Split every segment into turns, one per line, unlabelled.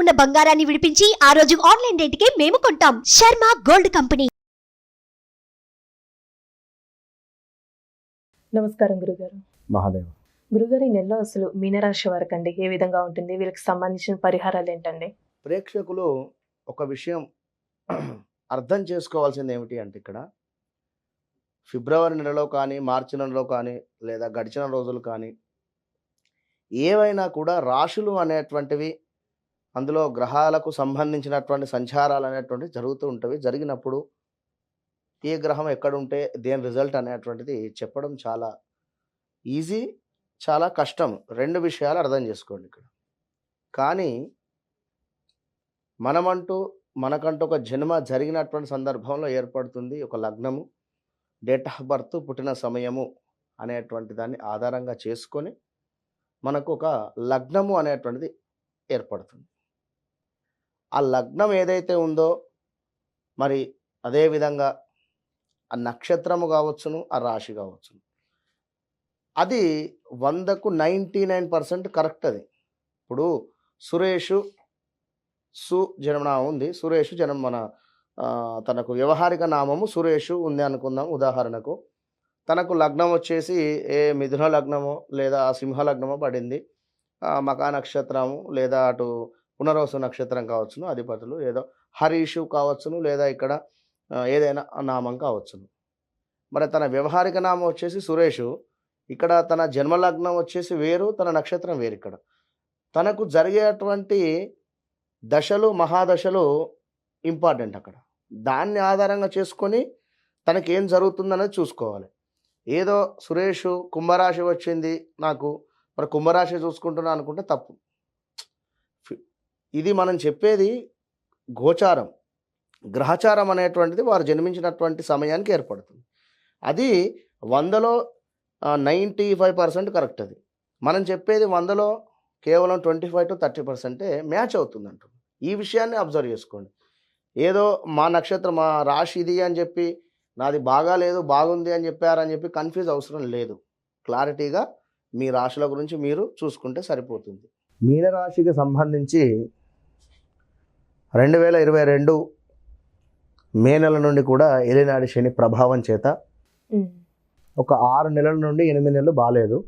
ఉన్న బంగారాన్ని విడిపించి ఆ రోజు ఆన్లైన్ రేటుకే మేము కొంటాం. Sharma gold company.
నమస్కారం గురుగారు.
మహాదేవ్.
గురుగారు ఈ నెలలో అసలు మీనరాశి వారికి అండి ఏ విధంగా ఉంటుంది? వీళ్ళకి సంబంధించిన పరిహారాలు ఏంటండి?
ప్రేక్షకులు ఒక విషయం అర్థం చేసుకోవాల్సింది ఏమిటి అంటే ఇక్కడ ఫిబ్రవరి నెలలో కానీ మార్చి నెలలో కానీ లేదా గడిచిన రోజులు కానీ ఏవైనా కూడా రాశులు అనేటువంటివి అందులో గ్రహాలకు సంబంధించినటువంటి సంచారాలు అనేటువంటివి జరుగుతూ ఉంటవి. జరిగినప్పుడు ఏ గ్రహం ఎక్కడుంటే దేని రిజల్ట్ అనేటువంటిది చెప్పడం చాలా ఈజీ చాలా కష్టం. రెండు విషయాలు అర్థం చేసుకోండి ఇక్కడ. కానీ మనమంటూ మనకంటూ ఒక జన్మ జరిగినటువంటి సందర్భంలో ఏర్పడుతుంది ఒక లగ్నము. డేట్ ఆఫ్ బర్త్ పుట్టిన సమయము అనేటువంటి దాన్ని ఆధారంగా చేసుకొని మనకు ఒక లగ్నము అనేటువంటిది ఏర్పడుతుంది. ఆ లగ్నం ఏదైతే ఉందో మరి అదేవిధంగా ఆ నక్షత్రము కావచ్చును ఆ రాశి కావచ్చును. అది వందకు నైంటీ నైన్ పర్సెంట్ కరెక్ట్ అది. ఇప్పుడు సురేష్ సు జన్మనామం ఉంది. సురేష్ జన్మ మన తనకు వ్యవహారిక నామము సురేషు ఉంది అనుకుందాం ఉదాహరణకు. తనకు లగ్నం వచ్చేసి ఏ మిథున లగ్నమో లేదా సింహ లగ్నమో పడింది. ఆ, మకా నక్షత్రము లేదా అటు పునరోసు నక్షత్రం కావచ్చును అధిపతులు ఏదో హరీషు కావచ్చును లేదా ఇక్కడ ఏదైనా నామం కావచ్చును. మరి తన వ్యవహారిక నామం వచ్చేసి సురేషు ఇక్కడ తన జన్మలగ్నం వచ్చేసి వేరు తన నక్షత్రం వేరు ఇక్కడ. తనకు జరిగేటువంటి దశలు మహాదశలు ఇంపార్టెంట్ అక్కడ. దాన్ని ఆధారంగా చేసుకొని తనకి ఏం జరుగుతుందనేది చూసుకోవాలి. ఏదో సురేష్ కుంభరాశి వచ్చింది నాకు మరి కుంభరాశి చూసుకుంటున్నా అనుకుంటే తప్పు. ఇది మనం చెప్పేది గోచారం. గ్రహచారం అనేటువంటిది వారు జన్మించినటువంటి సమయానికి ఏర్పడుతుంది. అది వందలో నైంటీ ఫైవ్ పర్సెంట్ కరెక్ట్ అది. మనం చెప్పేది వందలో కేవలం ట్వంటీ ఫైవ్ టు థర్టీ పర్సెంటే మ్యాచ్ అవుతుంది అంటున్నాం ఈ విషయాన్ని అబ్జర్వ్ చేసుకోండి. ఏదో మా నక్షత్రం మా రాశి ఇది అని చెప్పి నాది బాగా లేదు బాగుంది అని చెప్పారని చెప్పి కన్ఫ్యూజ్ అవసరం లేదు. క్లారిటీగా మీ రాశుల గురించి మీరు చూసుకుంటే సరిపోతుంది. మీనరాశికి సంబంధించి రెండు వేల ఇరవై రెండు మే నెల నుండి కూడా ఏలినాడి శని ప్రభావం చేత ఒక ఆరు నెలల నుండి ఎనిమిది నెలలు బాగాలేదు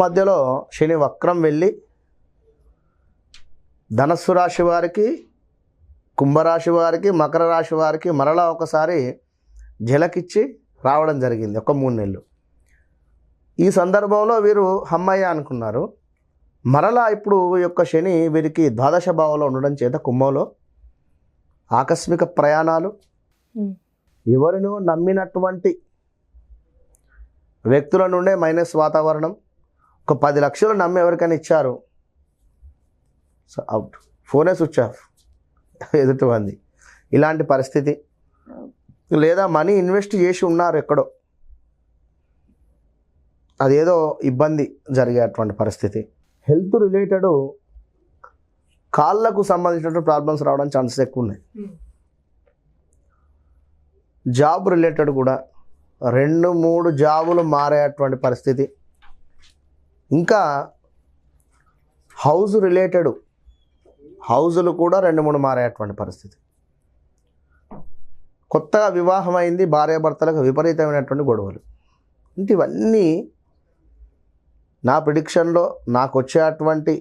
మధ్యలో శని వక్రం వెళ్ళి ధనస్సు రాశి వారికి కుంభరాశి వారికి మకర రాశి వారికి మరలా ఒకసారి జలకిచ్చి రావడం జరిగింది ఒక మూడు నెలలు. ఈ సందర్భంలో వీరు హమ్మయ్య అనుకున్నారు. మరలా ఇప్పుడు ఈ యొక్క శని వీరికి ద్వాదశ భావంలో ఉండడం చేత కుంభంలో ఆకస్మిక ప్రయాణాలు. ఎవరినో నమ్మినటువంటి వ్యక్తుల నుండే మైనస్ వాతావరణం. ఒక పది లక్షలు నమ్మి ఎవరికైనా ఇచ్చారు. So out. ఫోనే స్విచ్ ఆఫ్. ఎదుటి మంది ఇలాంటి పరిస్థితి. లేదా మనీ ఇన్వెస్ట్ చేసి ఉన్నారు ఎక్కడో. అదేదో ఇబ్బంది జరిగేటువంటి పరిస్థితి. హెల్త్ రిలేటెడ్ కాళ్ళకు సంబంధించినటువంటి ప్రాబ్లమ్స్ రావడం ఛాన్సెస్ ఎక్కువ ఉన్నాయి జాబ్ రిలేటెడ్ కూడా రెండు మూడు జాబులు మారేటువంటి పరిస్థితి. ఇంకా హౌస్ రిలేటెడ్ హౌజులు కూడా రెండు మూడు మారేటువంటి పరిస్థితి. కొత్తగా వివాహం అయింది భార్యాభర్తలకు విపరీతమైనటువంటి గొడవలు. అంటే ఇవన్నీ నా ప్రిడిక్షన్లో నాకు వచ్చేటువంటి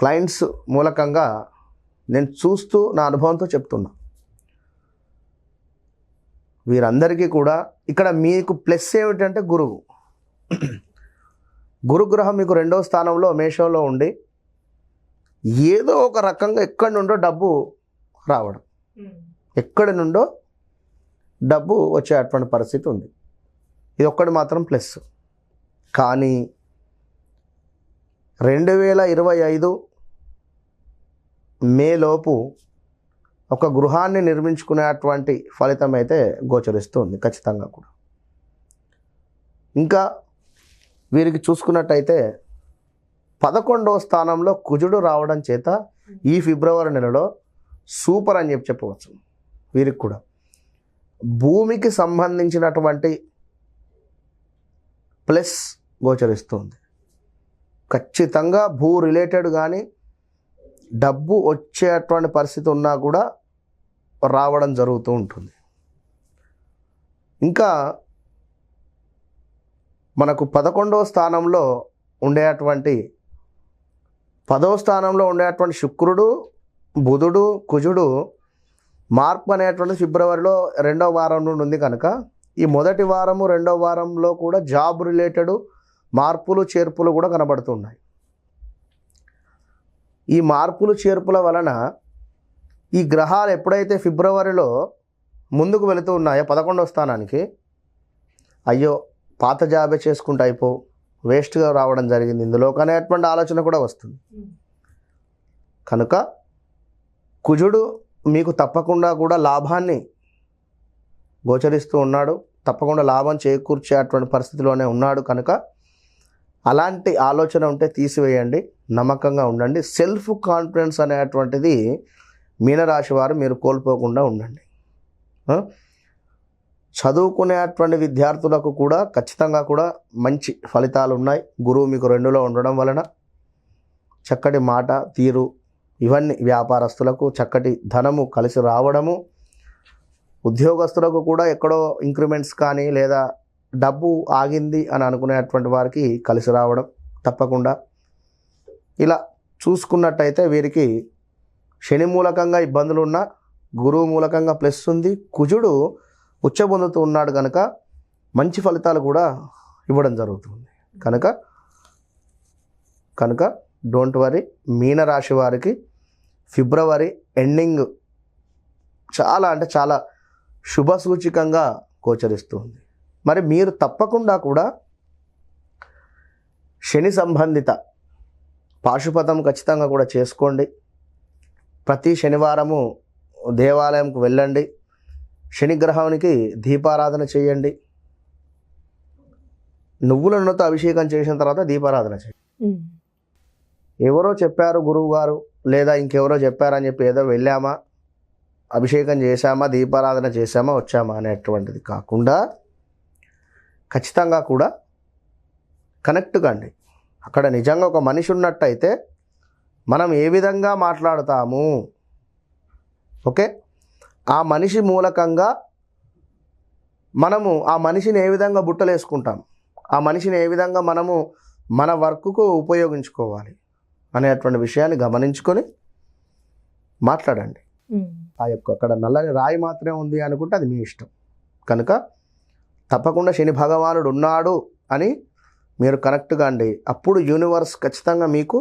క్లయింట్స్ మూలకంగా నేను చూస్తూ నా అనుభవంతో చెప్తున్నా. వీరందరికీ కూడా ఇక్కడ మీకు ప్లస్ ఏమిటంటే గురువు. గురుగ్రహం మీకు రెండవ స్థానంలో మేషంలో ఉండి ఏదో ఒక రకంగా ఎక్కడి నుండో డబ్బు రావడం. ఎక్కడి నుండో డబ్బు వచ్చేటువంటి పరిస్థితి ఉంది. ఇది ఒక్కటి మాత్రం ప్లస్ కానీ రెండు వేల ఇరవై ఐదు మేలోపు ఒక గృహాన్ని నిర్మించుకునేటువంటి ఫలితం అయితే గోచరిస్తుంది ఖచ్చితంగా కూడా. ఇంకా వీరికి చూసుకున్నట్టయితే పదకొండవ స్థానంలో కుజుడు రావడం చేత ఈ ఫిబ్రవరి నెలలో సూపర్ అని చెప్పి చెప్పవచ్చు వీరికి కూడా. భూమికి సంబంధించినటువంటి ప్లస్ గోచరిస్తుంది. ఖచ్చితంగా భూ రిలేటెడ్ కానీ డబ్బు వచ్చేటువంటి పరిస్థితి ఉన్నా కూడా రావడం జరుగుతూ ఉంటుంది. ఇంకా మనకు పదకొండవ స్థానంలో ఉండేటువంటి పదవ స్థానంలో ఉండేటువంటి శుక్రుడు బుధుడు కుజుడు మార్పు అనేటువంటి ఫిబ్రవరిలో రెండవ వారం నుండి ఉంది కనుక ఈ మొదటి వారము రెండవ వారంలో కూడా జాబ్ రిలేటెడ్ మార్పులు చేర్పులు కూడా కనబడుతున్నాయి. ఈ మార్పులు చేర్పుల వలన ఈ గ్రహాలు ఎప్పుడైతే ఫిబ్రవరిలో ముందుకు వెళుతూ ఉన్నాయో పదకొండవ స్థానానికి అయ్యో పాత జాబే చేసుకుంటే అయిపో వేస్ట్గా రావడం జరిగింది. ఇందులో అనేటువంటి ఆలోచన కూడా వస్తుంది. కనుక కుజుడు మీకు తప్పకుండా కూడా లాభాన్ని గోచరిస్తూ ఉన్నాడు. తప్పకుండా లాభం చేకూర్చే అటువంటి పరిస్థితిలోనే ఉన్నాడు కనుక అలాంటి ఆలోచన ఉంటే తీసివేయండి. నమ్మకంగా ఉండండి. సెల్ఫ్ కాన్ఫిడెన్స్ అనేటువంటిది మీనరాశి వారు మీరు కోల్పోకుండా ఉండండి. చదువుకునే చదువుకునేటువంటి విద్యార్థులకు కూడా ఖచ్చితంగా కూడా మంచి ఫలితాలు ఉన్నాయి. గురువు మీకు రెండులో ఉండడం వలన చక్కటి మాట తీరు ఇవన్నీ వ్యాపారస్తులకు చక్కటి ధనము కలిసి రావడము ఉద్యోగస్తులకు కూడా ఎక్కడో ఇంక్రిమెంట్స్ కానీ లేదా డబ్బు ఆగింది అని అనుకునేటువంటి వారికి కలిసి రావడం తప్పకుండా. ఇలా చూసుకున్నట్టయితే వీరికి శని మూలకంగా ఇబ్బందులు ఉన్నా గురువు మూలకంగా ప్లస్ ఉంది కుజుడు ఉచ్చబొందుతూ ఉన్నాడు కనుక మంచి ఫలితాలు కూడా ఇవ్వడం జరుగుతుంది. కనుక కనుక డోంట్ వరీ మీనరాశి వారికి ఫిబ్రవరి ఎండింగ్ చాలా అంటే చాలా శుభ సూచికంగా గోచరిస్తుంది. మరి మీరు తప్పకుండా కూడా శని సంబంధిత పాశుపతం ఖచ్చితంగా కూడా చేసుకోండి. ప్రతి శనివారము దేవాలయంకు వెళ్ళండి. శనిగ్రహానికి దీపారాధన చేయండి. నువ్వుల నూనెతో అభిషేకం చేసిన తర్వాత దీపారాధన చేయండి. ఎవరో చెప్పారు గురువు గారు లేదా ఇంకెవరో చెప్పారని చెప్పి ఏదో వెళ్ళామా? అభిషేకం చేశామా? దీపారాధన చేశామా? వచ్చామా? అనేటువంటిది కాకుండా ఖచ్చితంగా కూడా కనెక్ట్ కండి అక్కడ నిజంగా ఒక మనిషి ఉన్నట్టయితే మనం ఏ విధంగా మాట్లాడతాము? ఓకే? ఆ మనిషి మూలకంగా మనము ఆ మనిషిని ఏ విధంగా బుట్టలేసుకుంటాం? ఆ మనిషిని ఏ విధంగా మనము మన వర్క్కు ఉపయోగించుకోవాలి? అనేటువంటి విషయాన్ని గమనించుకొని మాట్లాడండి. ఆ యొక్క అక్కడ నల్లని రాయి మాత్రమే ఉంది అనుకుంటే అది మీ ఇష్టం. కనుక తప్పకుండా శని భగవానుడు ఉన్నాడు అని మీరు కనెక్ట్ కాండి అప్పుడు యూనివర్స్ ఖచ్చితంగా మీకు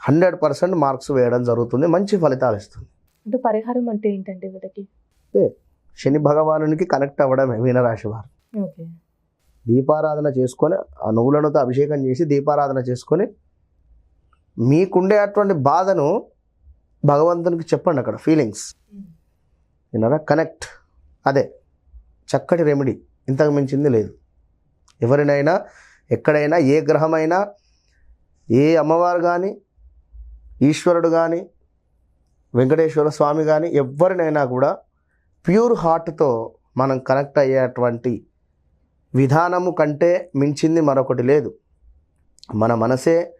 హండ్రెడ్ పర్సెంట్ మార్క్స్ వేయడం జరుగుతుంది మంచి ఫలితాలు ఇస్తుంది.
అంటే పరిహారం అంటే ఏంటండి వీళ్ళకి?
శని భగవానునికి కనెక్ట్ అవ్వడమే మీనరాశి వారు.
ఓకే.
దీపారాధన చేసుకొని ఆ నువ్వులనుతో అభిషేకం చేసి దీపారాధన చేసుకొని మీకుండే అటువంటి బాధను భగవంతునికి చెప్పండి అక్కడ ఫీలింగ్స్ విన్నారా? కనెక్ట్ అదే చక్కటి రెమెడీ ఇంతకు మించింది లేదు. ఎవరినైనా ఎక్కడైనా ఏ గ్రహమైనా ఏ అమ్మవారు కానీ ఈశ్వరుడు కానీ వెంకటేశ్వర స్వామి కానీ ఎవరినైనా కూడా ప్యూర్ హార్ట్తో మనం కనెక్ట్ అయ్యేటువంటి విధానము కంటే మించింది మరొకటి లేదు. మన మనసే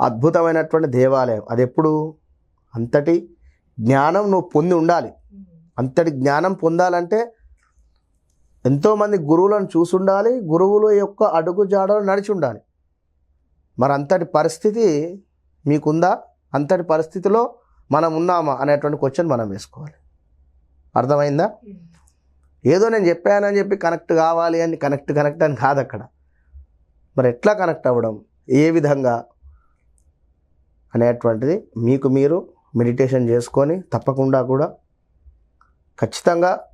అద్భుతమైనటువంటి దేవాలయం. అది ఎప్పుడు అంతటి జ్ఞానం నువ్వు పొంది ఉండాలి. అంతటి జ్ఞానం పొందాలంటే ఎంతోమంది గురువులను చూసి ఉండాలి గురువుల యొక్క అడుగు జాడలు నడిచి ఉండాలి. మరి అంతటి పరిస్థితి మీకుందా? అంతటి పరిస్థితిలో మనం ఉన్నామా? అనేటువంటి క్వశ్చన్ మనం వేసుకోవాలి. అర్థమైందా? ఏదో నేను చెప్పానని చెప్పి కనెక్ట్ కావాలి అని కనెక్ట్ కనెక్ట్ అని కాదు అక్కడ. మరి ఎట్లా కనెక్ట్ అవ్వడం? ఏ విధంగా? అనేటువంటిది మీకు మీరు మెడిటేషన్ చేసుకొని తప్పకుండా కూడా ఖచ్చితంగా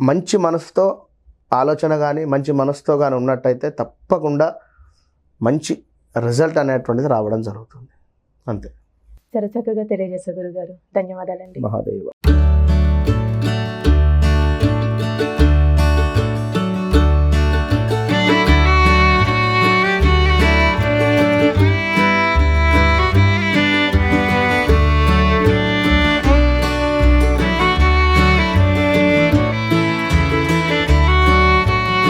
మంచి మనసుతో ఆలోచన కానీ మంచి మనసుతో కానీ ఉన్నట్టయితే తప్పకుండా మంచి రిజల్ట్ అనేటువంటిది రావడం జరుగుతుంది. అంతే.
చాలా చక్కగా తెలియజేశారు గురుగారు. ధన్యవాదాలండి.
మహాదేవ.